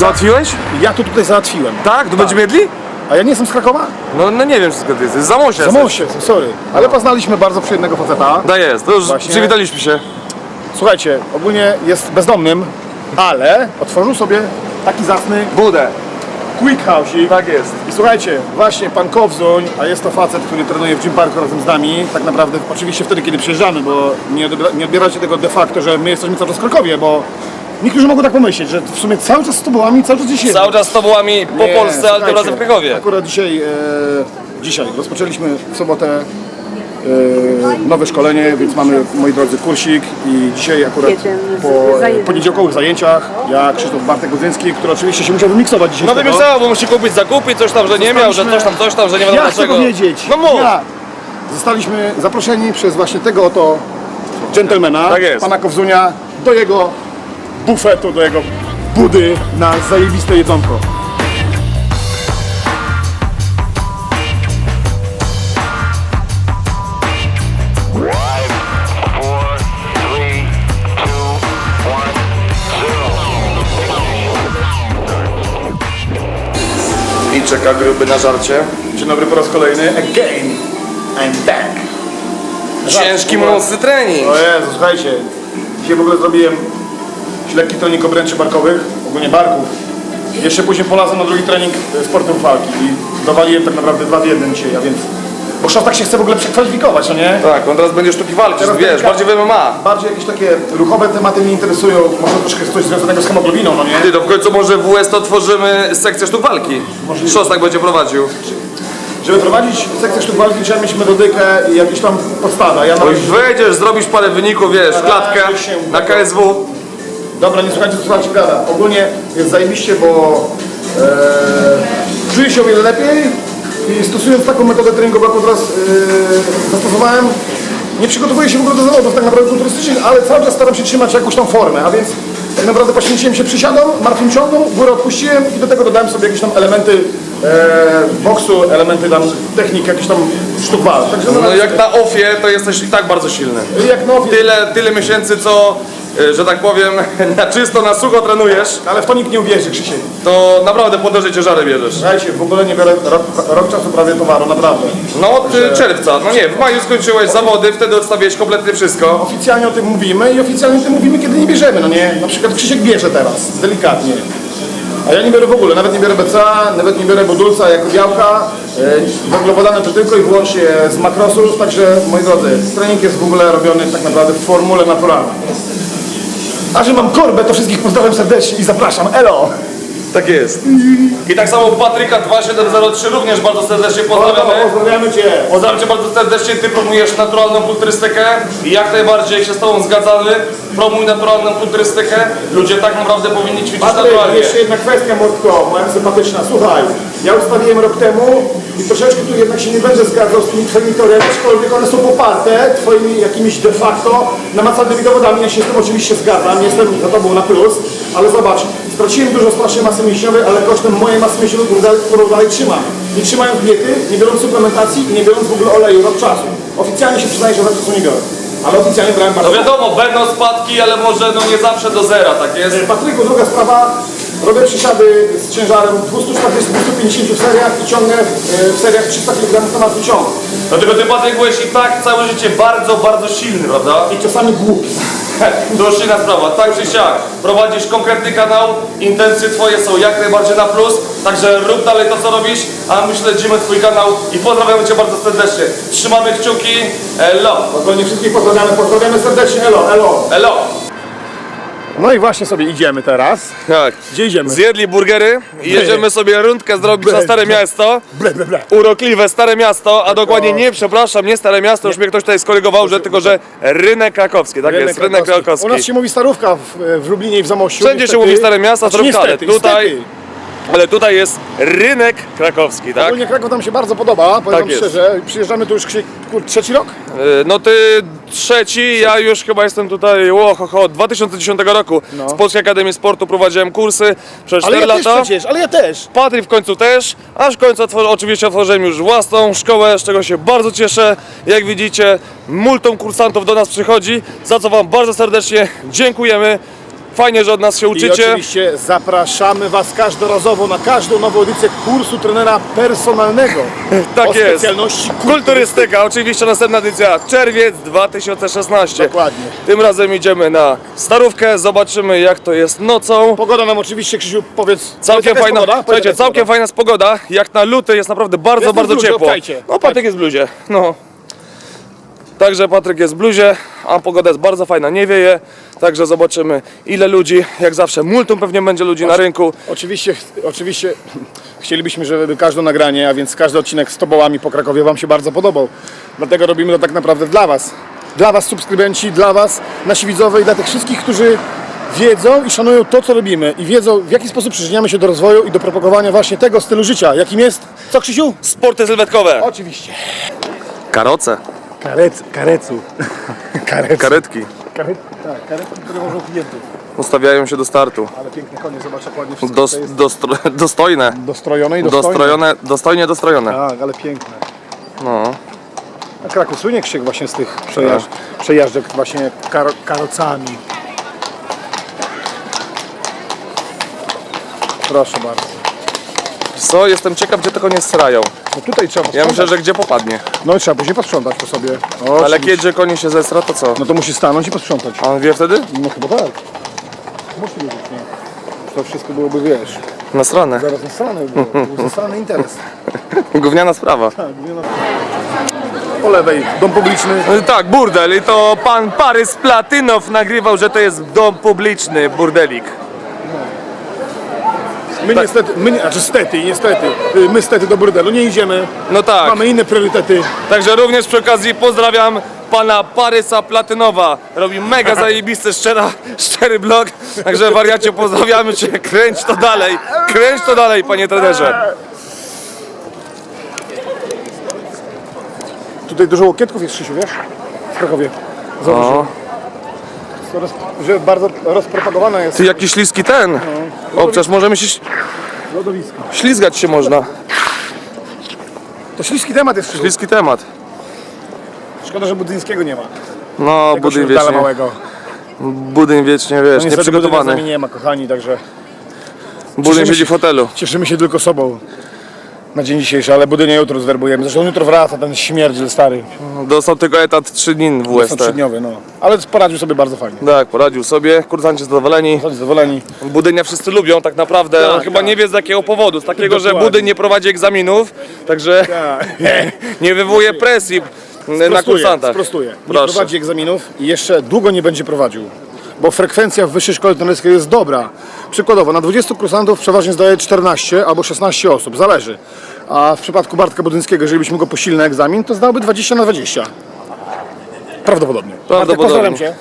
Załatwiłeś? Ja to tutaj załatwiłem. Tak? To będziemy jedli? A ja nie jestem z Krakowa? No, no nie wiem skąd ty jesteś. Z Zamosia jesteś. Zamosie, sorry. Ale poznaliśmy bardzo przyjemnego faceta. Da jest, to już Właśnie. przywitaliśmy się. Słuchajcie, ogólnie jest bezdomnym, ale otworzył sobie taki zacny Budę. quick house'ik. Tak jest. I słuchajcie, właśnie pan Kowzuń, a jest to facet, który trenuje w Gym Parku razem z nami, tak naprawdę oczywiście wtedy, kiedy przyjeżdżamy, bo nie, nie odbieracie tego de facto, że my jesteśmy cały czas w Krakowie, bo niektórzy mogą tak pomyśleć, że w sumie cały czas z tobołami, cały czas gdzieś jest. Cały czas z tobołami po Nie, Polsce, ale tym słuchajcie, razem w Krakowie. Akurat dzisiaj, e, dzisiaj rozpoczęliśmy w sobotę e, nowe szkolenie, więc mamy, moi drodzy, kursik i dzisiaj akurat Jeden z- po e, poniedziałkowych zajęciach ja, Krzysztof Bartek Godzyński, który oczywiście się musiał wymiksować dzisiaj No z tego. bo musi kupić zakupy, coś tam, że nie miał, że coś tam, coś tam, że nie wiadomo Ja chcę dlaczego. powiedzieć, No mów! ja. Zostaliśmy zaproszeni przez właśnie tego oto dżentelmena, Tak jest. pana Kowzunia, do jego bufetu, do jego budy na zajebiste jedzonko. I czeka gruby na żarcie. Dzień dobry po raz kolejny. Again, I'm back. Ciężki, mocny trening. O Jezu, słuchajcie. Dzisiaj w ogóle zrobiłem lekki trening obręczy barkowych, ogólnie barków. Jeszcze później polazłem na drugi trening e, sportów walki i dowaliłem tak naprawdę dwa w jednym dzisiaj, a więc... Bo Szostak się chce w ogóle przekwalifikować, no nie? Tak, on teraz będzie sztuki walczyć, Teraz wiesz, bardziej w MMA. Bardziej jakieś takie ruchowe tematy mnie interesują, może troszkę coś związanego z hemoglobiną, no nie? Ty, to w końcu może w US to tworzymy sekcję sztuk walki. Szostak będzie prowadził. Żeby prowadzić sekcję sztuk walki trzeba mieć metodykę i jakieś tam podstawę. Ja na Oj, razie... wejdziesz, zrobisz parę wyników, wiesz, klatkę na KSW. Dobra, nie słuchajcie, co słuchajcie gada. Ogólnie jest zajebiście, bo e, czuję się o wiele lepiej i stosując taką metodę treningową, jaką teraz e, zastosowałem, nie przygotowuję się w ogóle do zawodów tak naprawdę kulturystycznych, ale cały czas staram się trzymać jakąś tam formę, a więc tak naprawdę poświęciłem się przysiadom, martwym ciągom, górę odpuściłem i do tego dodałem sobie jakieś tam elementy e, boksu, elementy tam technik, jakieś tam sztuk walk. Także No jak na ofie, to jesteś i tak bardzo silny. jak no, Tyle, tyle miesięcy, co, że tak powiem, na czysto, na sucho trenujesz, ale w to nikt nie uwierzy, Krzysiek. to naprawdę podnoże ciężary bierzesz. Słuchajcie, w ogóle nie biorę rok, rok czasu prawie towaru, naprawdę. No od y, czerwca, no nie, w maju skończyłeś zawody, wtedy odstawiłeś kompletnie wszystko. Oficjalnie o tym mówimy i oficjalnie o tym mówimy, kiedy nie bierzemy, no nie? Na przykład Krzysiek bierze teraz, delikatnie. A ja nie biorę w ogóle, nawet nie biorę BCA, nawet nie biorę budulca jako białka. Yy, Węglowodany to tylko i wyłącznie z makrosów, także moi drodzy, trening jest w ogóle robiony tak naprawdę w formule naturalnej. A że mam korbę, to wszystkich pozdrawiam serdecznie i zapraszam, elo! Tak jest. I tak samo Patryka 2703 również bardzo serdecznie pozdrawiamy. Pozdrawiamy Cię! Pozdrawiam Cię bardzo serdecznie, Ty promujesz naturalną kulturystykę i jak najbardziej się z Tobą zgadzamy. Promuj naturalną kulturystykę. Ludzie tak naprawdę powinni ćwiczyć Patryk, naturalnie. jeszcze jedna kwestia, Mordko, moja sympatyczna. Słuchaj, ja ustawiłem rok temu i troszeczkę tu jednak się nie będę zgadzał z tymi twoimi teoriami, aczkolwiek one są poparte twoimi jakimiś de facto namacalnymi dowodami. Ja się z tym oczywiście zgadzam, jestem za tobą na plus, ale zobacz, straciłem dużo strasznie masy mięśniowej, ale kosztem mojej masy mięśniowej, którą dalej- trzymam. Nie trzymając diety, nie biorąc suplementacji i nie biorąc w ogóle oleju rok czasu. Oficjalnie się przyznaję, że rok czasu nie biorę. Ale oficjalnie brałem bardzo No wiadomo, będą spadki, ale może no nie zawsze do zera, tak jest? Patryku, druga sprawa. Robię przysiady z ciężarem 240-250 w seriach i ciągnę w, w seriach 300 kg na martwy ciąg. Dlatego Ty Patryk byłeś i tak całe życie bardzo, bardzo silny, prawda? I czasami głupi. To już inna sprawa, tak czy siak. Prowadzisz konkretny kanał, intencje Twoje są jak najbardziej na plus, także rób dalej to co robisz, a my śledzimy Twój kanał i pozdrawiamy Cię bardzo serdecznie. Trzymamy kciuki, elo, Ogólnie wszystkich pozdrawiamy, pozdrawiamy serdecznie, elo, elo. elo. No i właśnie sobie idziemy teraz. Tak. Gdzie idziemy? Zjedli burgery i jedziemy sobie rundkę zrobić na Stare Miasto. Ble, ble, ble. Urokliwe Stare Miasto, a dokładnie nie, przepraszam, nie Stare Miasto, już mnie ktoś tutaj skorygował, że tylko, że rynek krakowski, tak jest, rynek krakowski. U nas się mówi starówka w, w Lublinie i w Zamościu. Wszędzie się mówi Stare Miasto, znaczy, starówka, ale niestety, tutaj- niestety. Ale tutaj jest rynek krakowski, tak? Ogólnie Kraków nam się bardzo podoba, powiem Tak wam jest. szczerze. Przyjeżdżamy tu już Krzysiek, kur, trzeci rok? Y, No ty trzeci, ja już chyba jestem tutaj, łohoho, od 2010 roku No. w Polskiej Akademii Sportu prowadziłem kursy przez Ale 4 ja też lata. przecież, ale ja też. Patryk w końcu też, aż w końcu oczywiście otworzyłem już własną szkołę, z czego się bardzo cieszę. Jak widzicie, multum kursantów do nas przychodzi, za co Wam bardzo serdecznie dziękujemy. Fajnie, że od nas się I uczycie. oczywiście zapraszamy Was każdorazowo na każdą nową edycję kursu trenera personalnego Tak o jest. specjalności Kulturystyka, oczywiście następna edycja, czerwiec 2016. Dokładnie. Tym razem idziemy na Starówkę, zobaczymy jak to jest nocą. Pogoda nam oczywiście, Krzysiu, powiedz. Całkiem powiedz, jest fajna, pogoda? Słuchajcie, jest całkiem pogoda? fajna jest pogoda. Jak na luty jest naprawdę bardzo, Jestem bardzo ciepło. obczajcie. No Patryk jest w bluzie. No. Także Patryk jest w bluzie, a pogoda jest bardzo fajna, nie wieje. Także zobaczymy ile ludzi, jak zawsze multum pewnie będzie ludzi na rynku. Oczywiście, oczywiście chcielibyśmy, żeby każde nagranie, a więc każdy odcinek z Tobołami po Krakowie Wam się bardzo podobał. Dlatego robimy to tak naprawdę dla Was. Dla Was subskrybenci, dla Was nasi widzowie i dla tych wszystkich, którzy wiedzą i szanują to, co robimy i wiedzą, w jaki sposób przyczyniamy się do rozwoju i do propagowania właśnie tego stylu życia, jakim jest, co Krzysiu? Sporty sylwetkowe, Oczywiście. karoce, Karec, karecu. Karec. karetki Karet, tak, karetki, które wożą klientów. ustawiają się do startu. Ale piękne konie, zobacz jak ładnie wszystko Dos, jest dostro, dostojne, dostrojone i dostojne. dostrojone, dostojnie dostrojone. Tak, ale piękne. No. A Kraków słynie Krzyk właśnie z tych przejażdż, przejażdżek właśnie kar, karocami. Proszę bardzo. Co, jestem ciekaw gdzie te konie srają. No tutaj trzeba Ja myślę, że gdzie popadnie. No i trzeba później posprzątać po sobie. O, Ale kiedy konie się zesra, to co? No to musi stanąć i posprzątać. A on wie wtedy? No chyba tak. Musi wiedzieć, nie? To wszystko byłoby, wiesz, Nasrane. zaraz nasrane by było. Był Zasrany interes. Gówniana sprawa. Tak, nie no. Po lewej, dom publiczny. No Tak, burdel. I to pan Parys Platynow nagrywał, że to jest dom publiczny, burdelik. My niestety, my, znaczy stety niestety, y, my stety do burdelu nie idziemy. No tak. Mamy inne priorytety. Także również przy okazji pozdrawiam pana Parysa Platynowa. Robi mega zajebisty, szczera, szczery blog. Także wariacie, pozdrawiamy cię. Kręć to dalej. Kręć to dalej, panie trenerze. Tutaj dużo łokietków jest, Krzysiu, wiesz? W Krakowie. Zobacz, Roz, że bardzo rozpropagowana jest ty jaki śliski ten. O, przecież możemy się ś- lodowisko. ślizgać się można. To śliski temat jest, Krzysiu. Śliski temat. Szkoda, że Budzyńskiego nie ma. No, Tego budyń śródala wiecznie, małego. budyń wiecznie, wiesz, No niestety Budynia z nieprzygotowany. nami nie ma, kochani, także Budyń siedzi w hotelu. cieszymy się tylko sobą na dzień dzisiejszy, ale Budynia jutro zwerbujemy. Zresztą jutro wraca ten śmierdziel stary. Dostał tylko etat 3 dni w Są WST. trzydniowy, no. Ale poradził sobie bardzo fajnie. Tak, poradził sobie, kursanci zadowoleni. Są zadowoleni. Budynia wszyscy lubią tak naprawdę, Tak, on chyba tak. nie wie z jakiego powodu, z takiego, że Dokładnie. Budyń nie prowadzi egzaminów, także Tak. nie wywołuje presji na Sprostuję, kursantach. Sprostuję. Nie Proszę. prowadzi egzaminów i jeszcze długo nie będzie prowadził. Bo frekwencja w wyższej szkole trenerskiej jest dobra. Przykładowo, na 20 kursantów przeważnie zdaje 14 albo 16 osób, zależy. A w przypadku Bartka Budyńskiego, jeżeli byśmy go posilny na egzamin, to zdałby 20 na 20. Prawdopodobnie. Bartek, Prawdopodobnie. pozdrawiam Cię.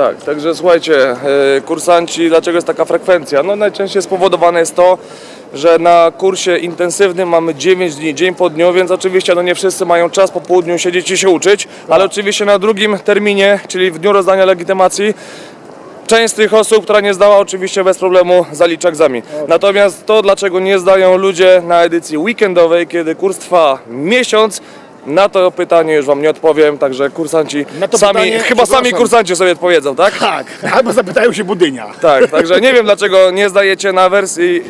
Tak, także słuchajcie, e, kursanci, dlaczego jest taka frekwencja? No najczęściej spowodowane jest to, że na kursie intensywnym mamy 9 dni, dzień po dniu, więc oczywiście no nie wszyscy mają czas po południu siedzieć i się uczyć, ale oczywiście na drugim terminie, czyli w dniu rozdania legitymacji, Część z tych osób, która nie zdała, oczywiście bez problemu zalicza egzamin. Natomiast to, dlaczego nie zdają ludzie na edycji weekendowej, kiedy kurs trwa miesiąc, na to pytanie już Wam nie odpowiem, także kursanci Na to sami, pytanie, chyba sami przepraszam. kursanci sobie odpowiedzą, tak? Tak, albo zapytają się Budynia. Tak, także nie wiem dlaczego nie zdajecie na wersji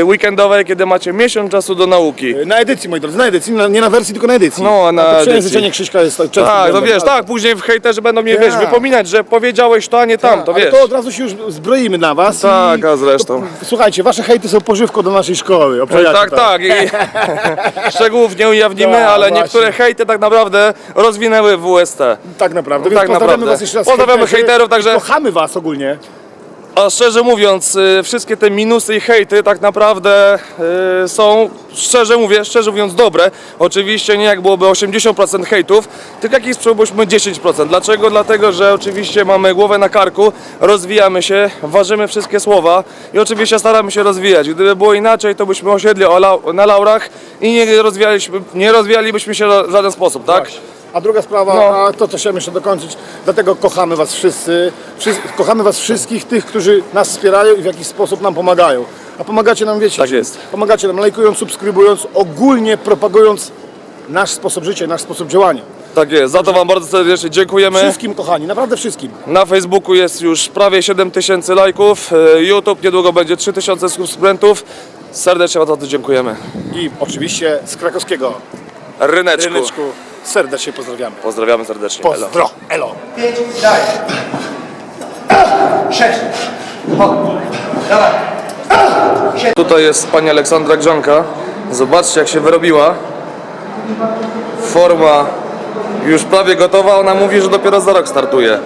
e, weekendowej, kiedy macie miesiąc czasu do nauki. Na edycji, moi drodzy, na edycji, na- nie na wersji, tylko na edycji. No, na to edycji. przejęzyczenie Krzyśka jest często Tak, no błędem, wiesz, tak, później w hejterzy będą mnie, wiesz, Tak. wypominać, że powiedziałeś to, a nie tam, to ale wiesz. to od razu się już zbroimy na was. Tak, i... a zresztą. Słuchajcie, wasze hejty są pożywką do naszej szkoły. Oj, obczajacie tak, to. tak. I szczegółów nie ujawnimy, Tak, ale właśnie. niektóre hejty tak naprawdę rozwinęły WST. Tak naprawdę. Tak pozdrawiamy naprawdę. was jeszcze raz. Pozdrawiamy hejterzy. hejterów, także- Kochamy was ogólnie. A szczerze mówiąc, y, wszystkie te minusy i hejty tak naprawdę y, są, szczerze mówię, szczerze mówiąc dobre. Oczywiście nie jak byłoby 80% hejtów, tylko jakieś spróbujmy 10%. Dlaczego? Dlatego, że oczywiście mamy głowę na karku, rozwijamy się, ważymy wszystkie słowa i oczywiście staramy się rozwijać. Gdyby było inaczej, to byśmy osiedli na laurach i nie, rozwijaliśmy, nie rozwijalibyśmy się w żaden sposób, tak? A druga sprawa, No. a to co chciałem jeszcze dokończyć, dlatego kochamy was wszyscy, wszyscy, kochamy was wszystkich tych, którzy nas wspierają i w jakiś sposób nam pomagają. A pomagacie nam, wiecie, Tak czym? jest. pomagacie nam lajkując, subskrybując, ogólnie propagując nasz sposób życia, nasz sposób działania. Tak jest, za to Wam bardzo serdecznie dziękujemy. Wszystkim, kochani, naprawdę wszystkim. Na Facebooku jest już prawie 7000 lajków, e, YouTube niedługo będzie 3000 subskrybentów. Serdecznie Wam za to dziękujemy. I oczywiście z krakowskiego Ryneczku. ryneczku serdecznie pozdrawiamy. Pozdrawiamy serdecznie. Pozdro, elo. pięć, daj. Sześć. Chodź. Dawaj. Tutaj jest pani Aleksandra Grzanka. Zobaczcie jak się wyrobiła. Forma już prawie gotowa, ona mówi, że dopiero za rok startuje.